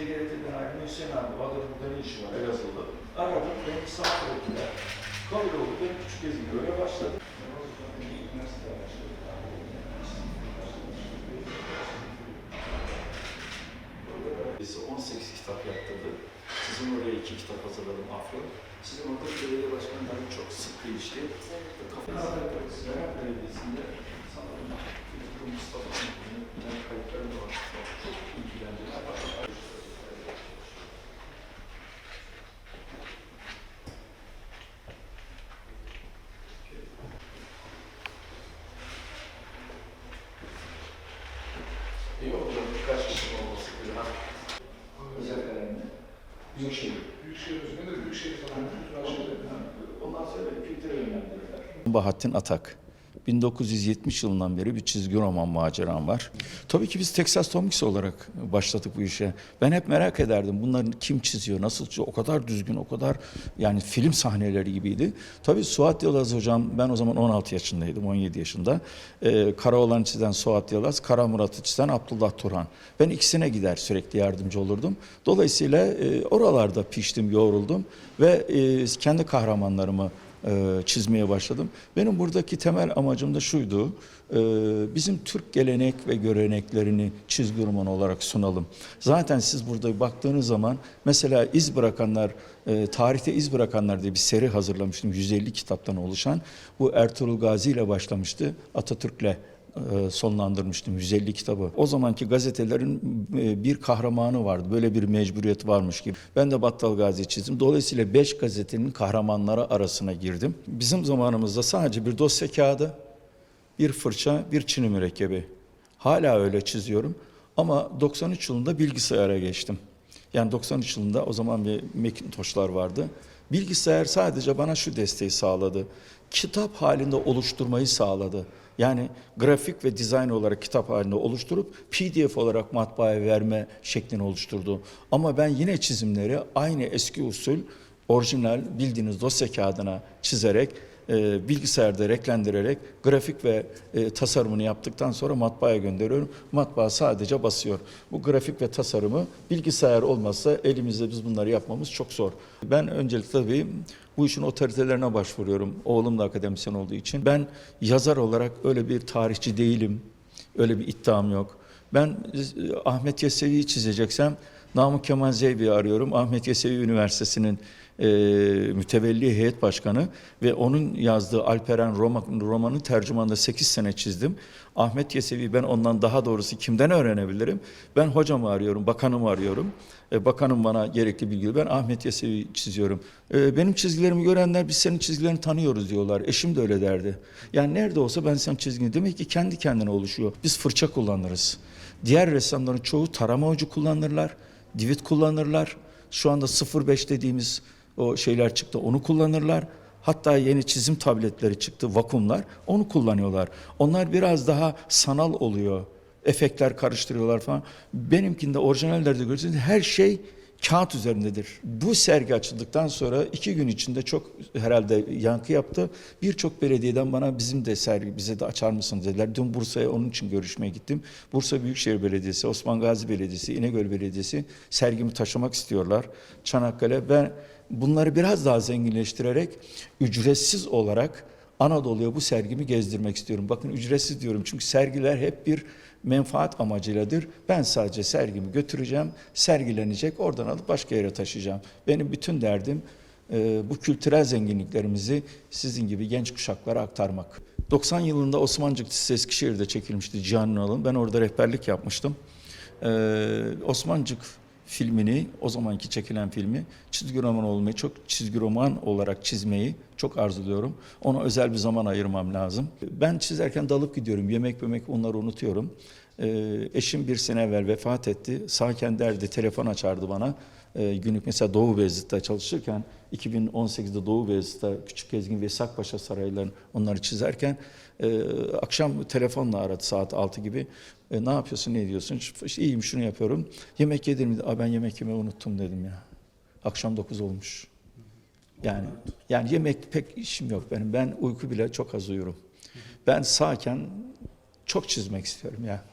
TGRT'den ayrılan Hüseyin abi, o adamın burada ne işi var Elazığ'da. Aradım, beni misafir ettiler. Kabul oldu, ben küçük gezim öyle başladı. Üniversite başladı. Biz 18 kitap yaptırdık. Sizin oraya iki kitap hazırladım Afyon. Sizin orada belediye başkanları çok sık değişti. Kafasında Büyükşehir. Büyükşehir Özgürlüğü de Büyükşehir kültürel şeyler. Ondan sonra kültüre yönlendirdiler. Bahattin Atak. 1970 yılından beri bir çizgi roman maceram var. Tabii ki biz Texas Tomix olarak başladık bu işe. Ben hep merak ederdim bunların kim çiziyor, nasıl çiziyor. O kadar düzgün, o kadar yani film sahneleri gibiydi. Tabii Suat Yılmaz hocam, ben o zaman 16 yaşındaydım, 17 yaşında. Ee, Karaoğlan çizen Suat Yılmaz, Kara Murat'ı çizen Abdullah Turhan. Ben ikisine gider sürekli yardımcı olurdum. Dolayısıyla e, oralarda piştim, yoğruldum ve e, kendi kahramanlarımı çizmeye başladım. Benim buradaki temel amacım da şuydu. e, Bizim Türk gelenek ve göreneklerini çizgi roman olarak sunalım. Zaten siz burada baktığınız zaman mesela iz bırakanlar, e, tarihte iz bırakanlar diye bir seri hazırlamıştım. 150 kitaptan oluşan. Bu Ertuğrul Gazi ile başlamıştı. Atatürk'le e, sonlandırmıştım 150 kitabı. O zamanki gazetelerin e, bir kahramanı vardı. Böyle bir mecburiyet varmış gibi. Ben de Battal Gazi çizdim. Dolayısıyla 5 gazetenin kahramanları arasına girdim. Bizim zamanımızda sadece bir dosya kağıdı, bir fırça, bir çini mürekkebi. Hala öyle çiziyorum. Ama 93 yılında bilgisayara geçtim. Yani 93 yılında o zaman bir Macintosh'lar vardı. Bilgisayar sadece bana şu desteği sağladı. Kitap halinde oluşturmayı sağladı. Yani grafik ve dizayn olarak kitap halinde oluşturup PDF olarak matbaaya verme şeklini oluşturdu. Ama ben yine çizimleri aynı eski usul orijinal bildiğiniz dosya kağıdına çizerek e, bilgisayarda renklendirerek grafik ve e, tasarımını yaptıktan sonra matbaaya gönderiyorum. Matbaa sadece basıyor. Bu grafik ve tasarımı bilgisayar olmazsa elimizde biz bunları yapmamız çok zor. Ben öncelikle tabii bu işin otoritelerine başvuruyorum. Oğlum da akademisyen olduğu için. Ben yazar olarak öyle bir tarihçi değilim. Öyle bir iddiam yok. Ben e, Ahmet Yesevi'yi çizeceksem Namık Kemal Zeybi'yi arıyorum. Ahmet Yesevi Üniversitesi'nin e, mütevelli heyet başkanı ve onun yazdığı Alperen Roma, romanı tercümanda 8 sene çizdim. Ahmet Yesevi ben ondan daha doğrusu kimden öğrenebilirim? Ben hocamı arıyorum, bakanımı arıyorum. E, bakanım bana gerekli bilgi Ben Ahmet Yesevi çiziyorum. E, benim çizgilerimi görenler biz senin çizgilerini tanıyoruz diyorlar. Eşim de öyle derdi. Yani nerede olsa ben senin çizgini demek ki kendi kendine oluşuyor. Biz fırça kullanırız. Diğer ressamların çoğu tarama ucu kullanırlar, divit kullanırlar. Şu anda 05 dediğimiz o şeyler çıktı onu kullanırlar. Hatta yeni çizim tabletleri çıktı, vakumlar. Onu kullanıyorlar. Onlar biraz daha sanal oluyor. Efektler karıştırıyorlar falan. Benimkinde orijinallerde görürsünüz her şey kağıt üzerindedir. Bu sergi açıldıktan sonra iki gün içinde çok herhalde yankı yaptı. Birçok belediyeden bana bizim de sergi bize de açar mısınız dediler. Dün Bursa'ya onun için görüşmeye gittim. Bursa Büyükşehir Belediyesi, Osman Gazi Belediyesi, İnegöl Belediyesi sergimi taşımak istiyorlar. Çanakkale ben bunları biraz daha zenginleştirerek ücretsiz olarak Anadolu'ya bu sergimi gezdirmek istiyorum. Bakın ücretsiz diyorum çünkü sergiler hep bir menfaat amacıyladır. Ben sadece sergimi götüreceğim, sergilenecek, oradan alıp başka yere taşıyacağım. Benim bütün derdim e, bu kültürel zenginliklerimizi sizin gibi genç kuşaklara aktarmak. 90 yılında Osmancık dizisi Eskişehir'de çekilmişti Cihan Ünal'ın. Ben orada rehberlik yapmıştım. Ee, Osmancık filmini, o zamanki çekilen filmi çizgi roman olmayı, çok çizgi roman olarak çizmeyi çok arzuluyorum. Ona özel bir zaman ayırmam lazım. Ben çizerken dalıp gidiyorum. Yemek yemek onları unutuyorum. Ee, eşim bir sene evvel vefat etti. Sağken derdi, telefon açardı bana. Ee, günlük mesela Doğu Beyazıt'ta çalışırken 2018'de Doğu Beyazıt'ta Küçük Gezgin ve Sakpaşa saraylarını onları çizerken e, akşam telefonla aradı saat 6 gibi. E, ne yapıyorsun, ne ediyorsun? İşte iyiyim, şunu yapıyorum. Yemek yedin mi? Aa, ben yemek yemeyi unuttum dedim ya. Akşam 9 olmuş. Yani yani yemek pek işim yok benim. Ben uyku bile çok az uyurum. Ben sağken çok çizmek istiyorum ya.